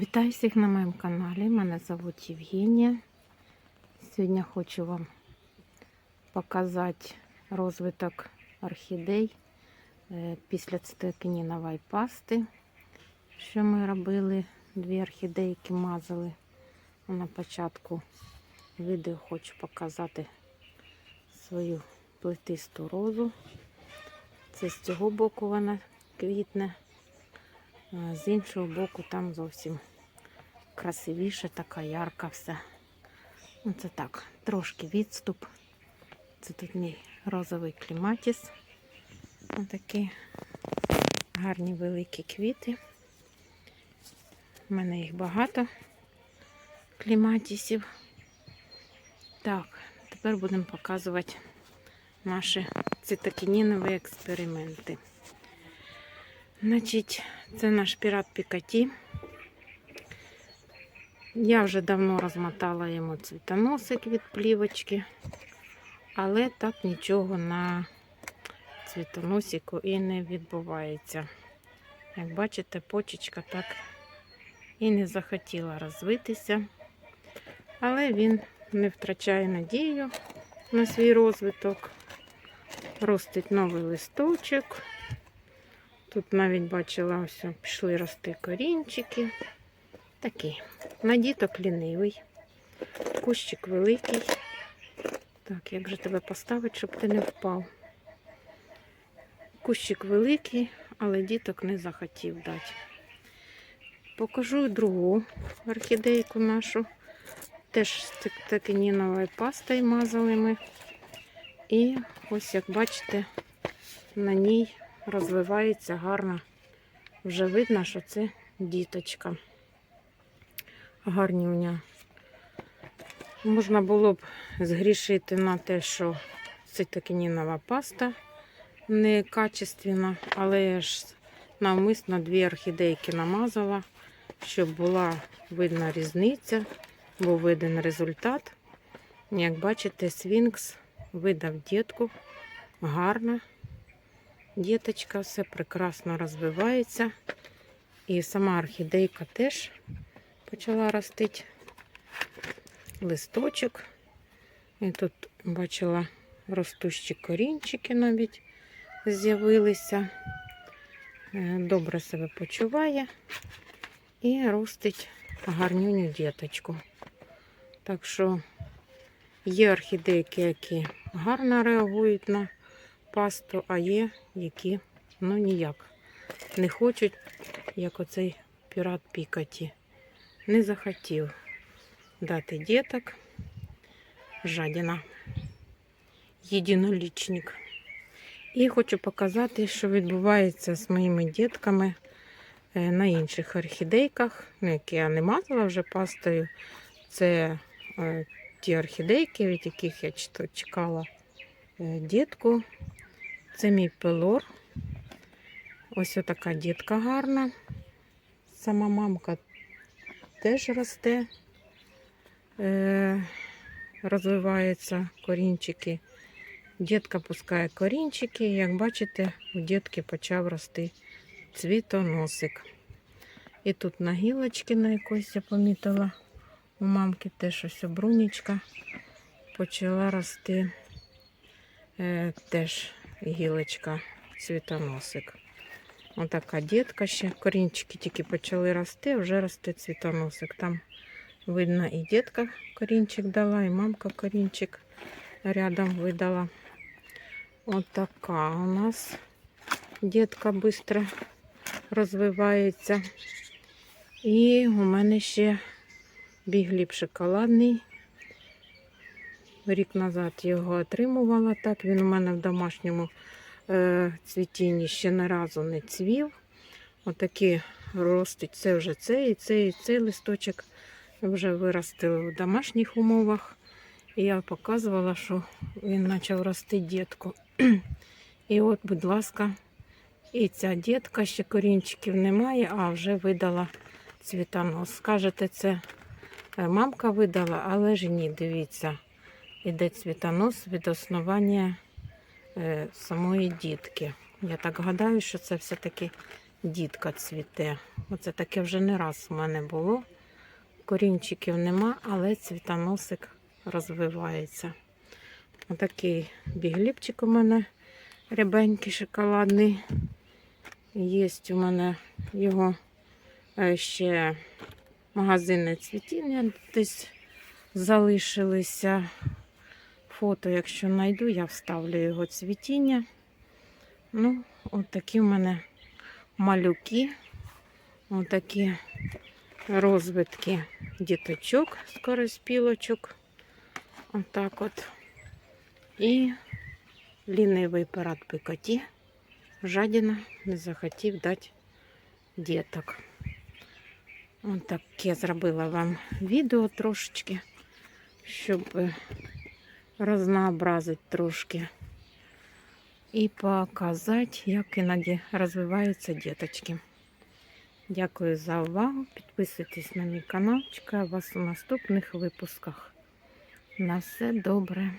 Вітаю всіх на моєму каналі. Мене звуть Євгенія. Сьогодні хочу вам показати розвиток орхідей е, після цитокінінової пасти, що ми робили. Дві орхідейки мазали. На початку відео хочу показати свою плетисту розу. Це з цього боку вона квітне. З іншого боку, там зовсім красивіше, така ярка все. Ну, це так, трошки відступ. Це тут мій розовий кліматіс. Ось такі гарні великі квіти. У мене їх багато кліматісів. Так, тепер будемо показувати наші цитокінінові експерименти. Значить, це наш пірат Пікаті. Я вже давно розмотала йому цвітоносик від плівочки, але так нічого на цвітоносику і не відбувається. Як бачите, почечка так і не захотіла розвитися, але він не втрачає надію на свій розвиток. Ростить новий листочок. Тут навіть бачила, ось пішли рости корінчики. Такий. На діток лінивий. Кущик великий. Так, як же тебе поставити, щоб ти не впав? Кущик великий, але діток не захотів дати. Покажу другу орхідейку нашу. Теж з цитокініновою пастою мазали ми. І ось, як бачите, на ній розвивається гарно. Вже видно, що це діточка. Гарні у нього. Можна було б згрішити на те, що цитокінінова паста не качественна, але я ж навмисно дві орхідейки намазала, щоб була видна різниця, був виден результат. Як бачите, свінкс видав дітку гарно. Діточка все прекрасно розвивається. І сама орхідейка теж почала ростити листочок. І тут бачила ростущі корінчики навіть з'явилися. Е, Добре себе почуває і ростить гарнюню діточку. Так що є орхідейки, які гарно реагують на пасту, а є, які ну ніяк не хочуть, як оцей пірат Пікаті. Не захотів дати діток. Жадіна. Єдинолічник. І хочу показати, що відбувається з моїми дітками е, на інших орхідейках, які я не мазала вже пастою. Це е, ті орхідейки, від яких я чекала е, дітку. Це мій пелор. Ось така дітка гарна. Сама мамка теж росте, е, розвиваються корінчики. Дітка пускає корінчики, як бачите, у дітки почав рости цвітоносик. І тут на гілочці на якось я помітила. У мамки теж ось брунічка почала рости е, теж гілочка, цвітоносик. Отака дітка ще. Корінчики тільки почали рости, вже росте цвітоносик. Там видно і дітка корінчик дала, і мамка корінчик рядом видала. Отака у нас дітка швидко розвивається. І у мене ще бігліп шоколадний. Рік назад його отримувала. Так, він у мене в домашньому е, цвітінні ще не разу не цвів. Отакі ростуть. Це вже цей, і цей, і цей листочок вже виростили в домашніх умовах. І я показувала, що він почав рости дітку. І от, будь ласка, і ця дітка ще корінчиків немає, а вже видала цвітонос. Скажете, це е, мамка видала, але ж ні, дивіться, іде цвітонос від основання е, самої дітки. Я так гадаю, що це все-таки дітка цвіте. Оце таке вже не раз у мене було. Корінчиків нема, але цвітоносик розвивається. Отакий бігліпчик у мене рябенький, шоколадний. Є у мене його е, ще магазинне цвітіння десь залишилися. Фото, якщо знайду, я вставлю його цвітіння. Ну, от такі в мене малюки, отакі розвитки діточок, скороспілочок. Отак от. І лінивий парад пикоті. Жадіна не захотів дати діток. Ось таке зробила вам відео трошечки, щоб разнообразити трошки і показати, як іноді розвиваються діточки. Дякую за увагу. Підписуйтесь на мій канал. Чекаю вас у наступних випусках. На все добре.